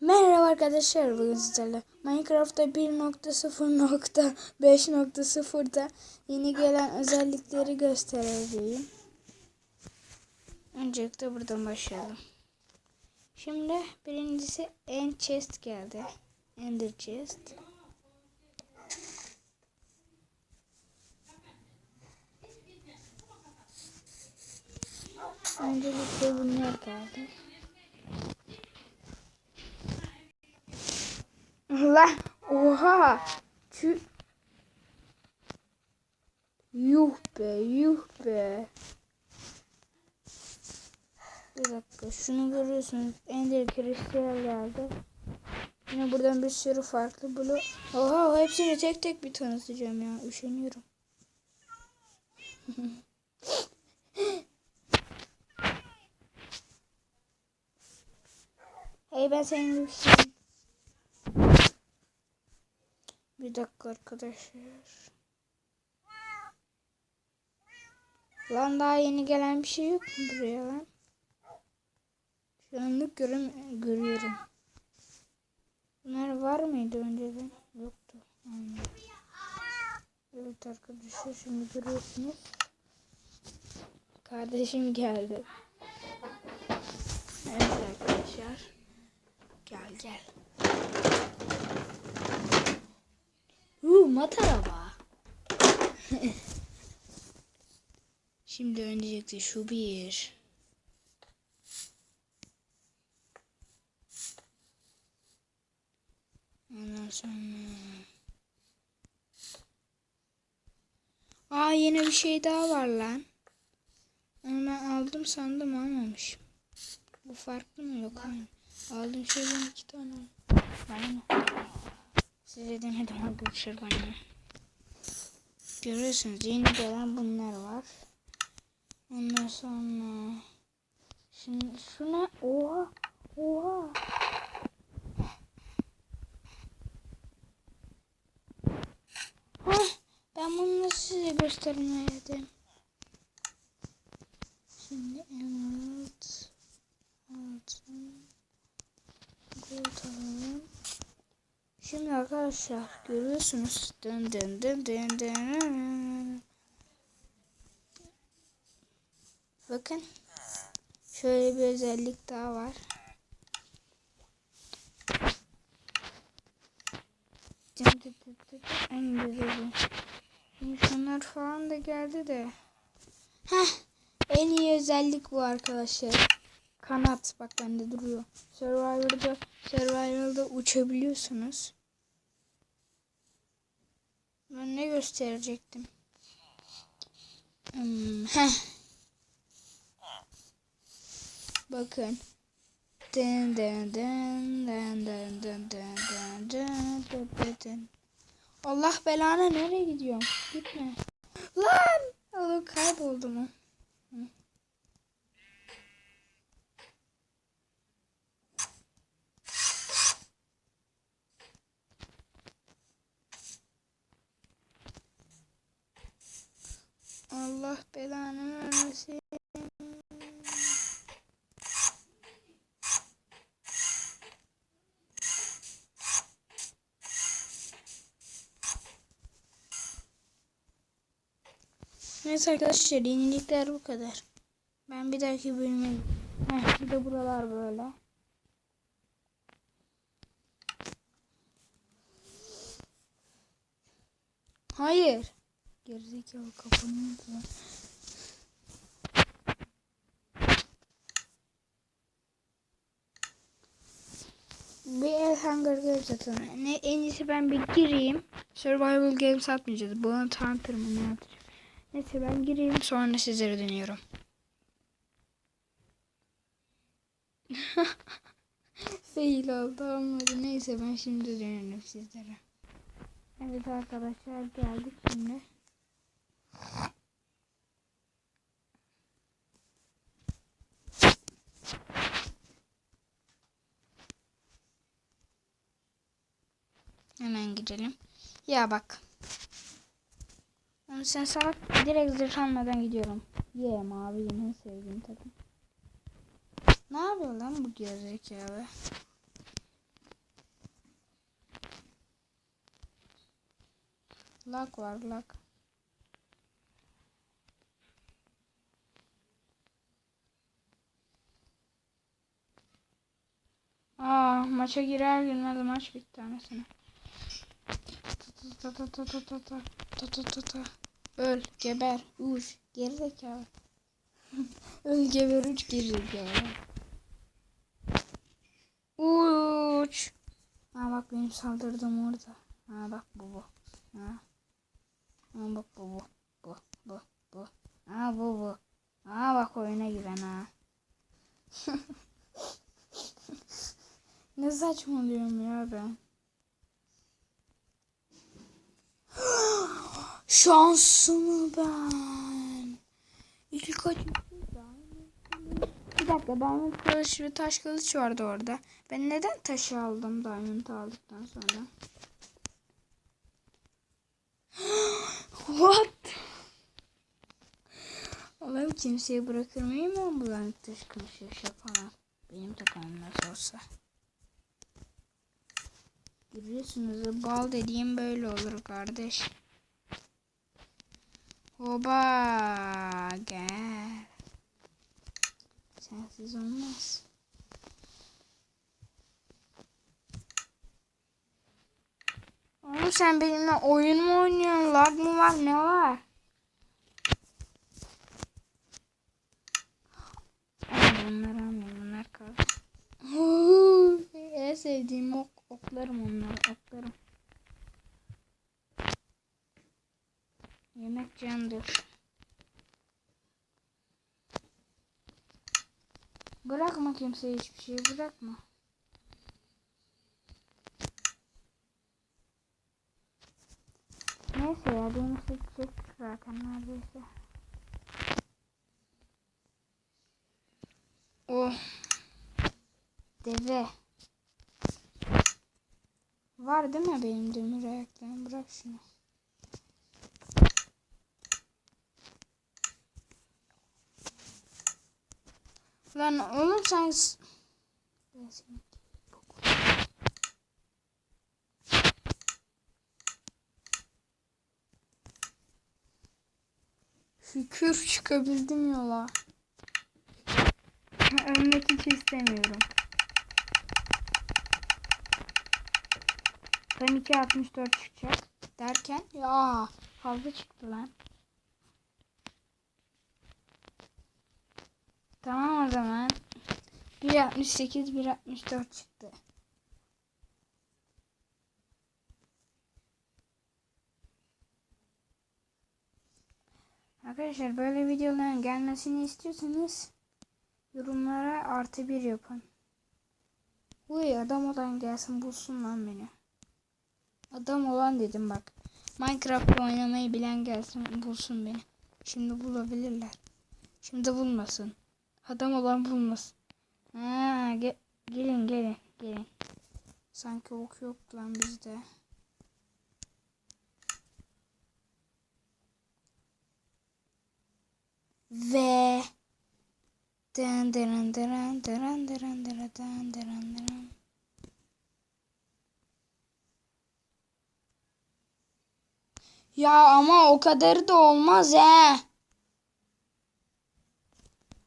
Merhaba arkadaşlar bugün sizlerle Minecraft'ta 1.0.5.0'da yeni gelen özellikleri göstereceğim. Öncelikle buradan başlayalım. Şimdi birincisi End Chest geldi. Ender Chest. Öncelikle bunlar geldi. Lan oha. Çü Yuh be yuh be. Bir dakika şunu görüyorsunuz. Ender kristal geldi. Yine buradan bir sürü farklı blok. Oha hepsini tek tek bir tanıtacağım ya. Üşeniyorum. hey ben senin gibi Bir dakika arkadaşlar. Lan daha yeni gelen bir şey yok mu buraya lan? Şu anlık görüm görüyorum. Bunlar var mıydı önceden? Yoktu. Anladım. Evet arkadaşlar şimdi görüyorsunuz. Kardeşim geldi. Evet arkadaşlar. Gel gel. Mat araba. Şimdi öncelikle şu bir. Ondan sonra. Aa yine bir şey daha var lan. Onu ben aldım sandım almamışım. Bu farklı mı yok aynı. Aldığım şeyden iki tane. Bana Size denedim arkadaşlar bana. Görüyorsunuz yeni gelen bunlar var. Ondan sonra şimdi şuna oha Hah, ben bunu nasıl size göstermedim. Şimdi emerald altın gold alalım. Şimdi arkadaşlar görüyorsunuz. Dın dın dın dın dın. Bakın. Şöyle bir özellik daha var. En güzeli. Şunlar falan da geldi de. Heh, en iyi özellik bu arkadaşlar. Kanat bak bende duruyor. Survivor'da Survival'da uçabiliyorsunuz. Ben ne gösterecektim? Hmm. Bakın. Dın dın dın dın dın dın dın dın dın dın. Allah belanı nereye gidiyorum? Gitme. Lan! Oğlum kayboldu mu? Allah belanı vermesin. Neyse arkadaşlar yenilikler bu kadar. Ben bir dahaki bölüme Heh, bir de buralar böyle. Hayır. Gerizekalı kapanıyor da. Bir el Hunger Games atalım. Ne, en iyisi ben bir gireyim. Survival Games atmayacağız. Bana Hunter mı ne atacağız? Neyse ben gireyim sonra sizlere dönüyorum. Fail oldu olmadı. Neyse ben şimdi dönüyorum sizlere. Evet arkadaşlar geldik şimdi. Hemen gidelim. Ya bak. Ama sen salak direkt zırh almadan gidiyorum. Ye yeah, mavi yine sevdiğim takım. Ne yapıyor lan bu gerizek ya be? Lag var lag. Aa maça girer girmez maç bitti anasını. Ta ta ta ta ta ta ta ta ta ta. Öl, geber, uç, gerizekalı. Öl, geber, uç, gerizekalı. Uç. Ha bak benim saldırdım orada. Ha bak bu bu. Ha. Ha bak bu bu. Bu bu bu. Ha bu bu. Ha bak oyuna giren ha. ne saçmalıyorum ya ben. Şansımı ben. İlk acı. Bir dakika diamond kılıç ve taş kılıç vardı orada. Ben neden taşı aldım diamond aldıktan sonra? What? Allah'ım kimseye bırakır mıyım ben bu lanet taş kılıç yaşa falan. Benim takımım nasıl olsa. Görüyorsunuz bal dediğim böyle olur kardeş. Oba gel. Sensiz olmaz. Oğlum sen benimle oyun mu oynuyorsun? Lag mı var? Ne var? Ay, kimseye hiçbir şey bırakma. Neyse ya beni seçecek zaten neredeyse. Oh. Deve. Var değil mi benim demir ayaklarım? Bırak şunu. Lan oğlum sen... s- Ben seni- Şükür çıkabildim yola. Ölmek hiç istemiyorum. Tam 2.64 çıkacak derken ya fazla çıktı lan. 1.68 1.64 çıktı. Arkadaşlar böyle videoların gelmesini istiyorsanız yorumlara artı bir yapın. Uy adam olan gelsin bulsun lan beni. Adam olan dedim bak. Minecraft oynamayı bilen gelsin bulsun beni. Şimdi bulabilirler. Şimdi bulmasın. Adam olan bulmasın. Ha, ge gelin gelin gelin. Sanki ok yok lan bizde. Ve dın dırın dırın dırın dırın dırın dın dırın dırın. Ya ama o kadarı da olmaz he.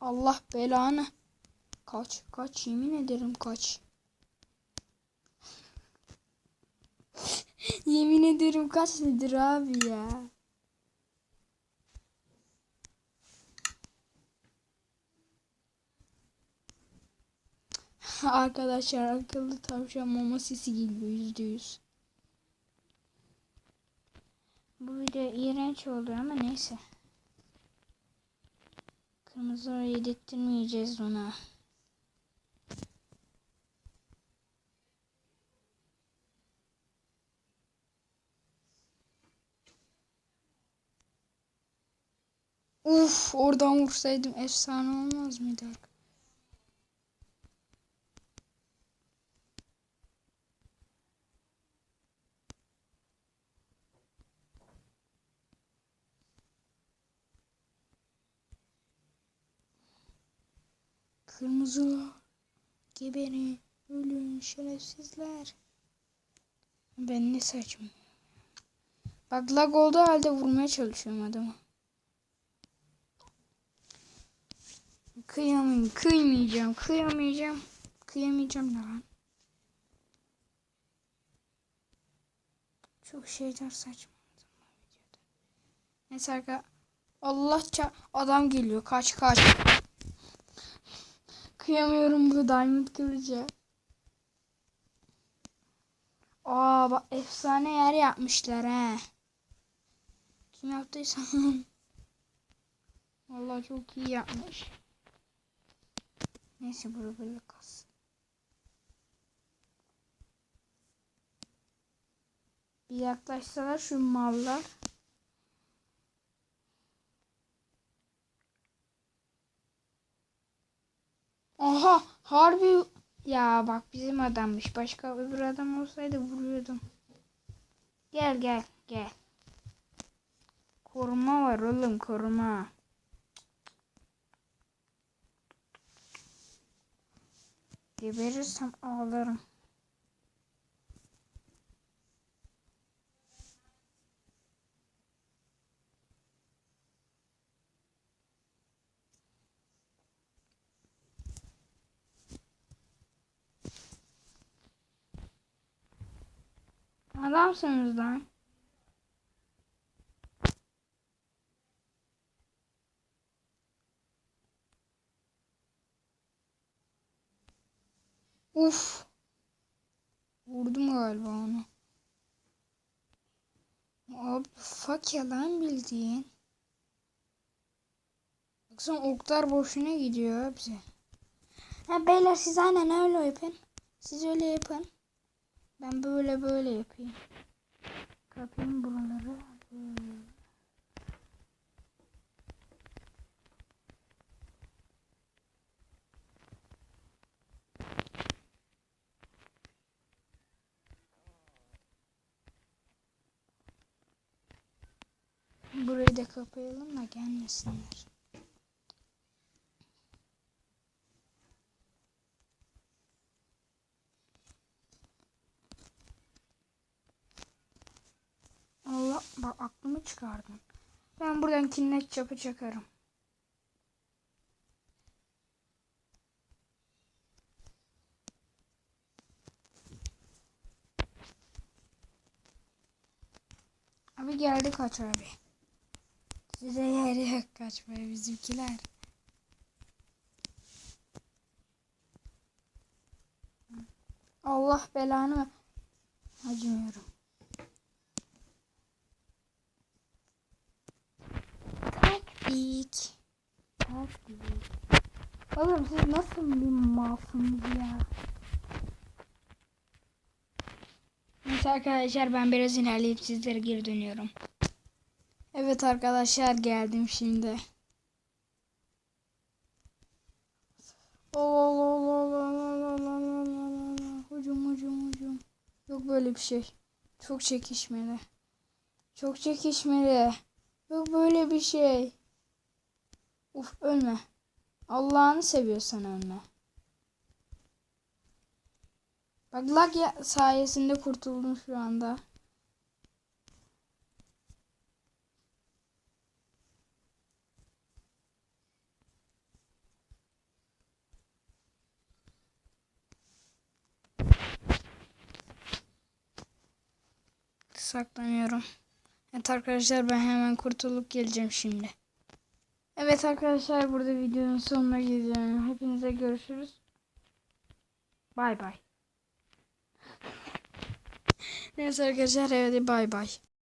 Allah belanı. Kaç kaç yemin ederim kaç. yemin ederim kaç nedir abi ya. Arkadaşlar akıllı tavşan mama sesi geliyor yüzde yüz. Bu video iğrenç oldu ama neyse. Kırmızı yedirtmeyeceğiz ona. Uf oradan vursaydım efsane olmaz mıydı? Kırmızılar. Geberin. Ölün şerefsizler. Ben ne saçma. Bak lag olduğu halde vurmaya çalışıyorum adamı. Kıyamayayım, kıymayacağım, kıyamayacağım. Kıyamayacağım ne lan? Çok şeyler saçma. Neyse arka Allah ça adam geliyor. Kaç kaç. Kıyamıyorum bu diamond kılıcı. Aa bak efsane yer yapmışlar he. Kim yaptıysa. Vallahi çok iyi yapmış. Neyse bunu böyle kalsın. Bir yaklaşsalar şu mallar. Aha harbi ya bak bizim adammış. Başka öbür adam olsaydı vuruyordum. Gel gel gel. Koruma var oğlum koruma. Geberirsem ağlarım. Adamsınız lan. Uf. Vurdum galiba onu. Abi fuck ya lan bildiğin. Baksana oklar boşuna gidiyor hepsi. Ha beyler siz aynen öyle yapın. Siz öyle yapın. Ben böyle böyle yapayım. Kapayım buraları. Böyle. Da kapayalım da gelmesinler. Allah bak aklımı çıkardın. Ben buradan kinnet çapı çakarım. Abi geldi kaç abi. Size yer yok kaçmaya bizimkiler. Allah belanı ver- acımıyorum. Taktik. Taktik. Oğlum siz nasıl bir malsınız ya? Neyse arkadaşlar ben biraz ilerleyip sizlere geri dönüyorum. Evet arkadaşlar geldim şimdi. Hücum hücum hücum. Yok böyle bir şey. Çok çekişmeli. Çok çekişmeli. Yok böyle bir şey. Uf ölme. Allah'ını seviyorsan ölme. Bak lag sayesinde kurtuldum şu anda. Saklanıyorum. Evet arkadaşlar ben hemen kurtulup geleceğim şimdi. Evet arkadaşlar burada videonun sonuna geleceğim. Hepinize görüşürüz. Bay bay. Neyse arkadaşlar evet bay bay.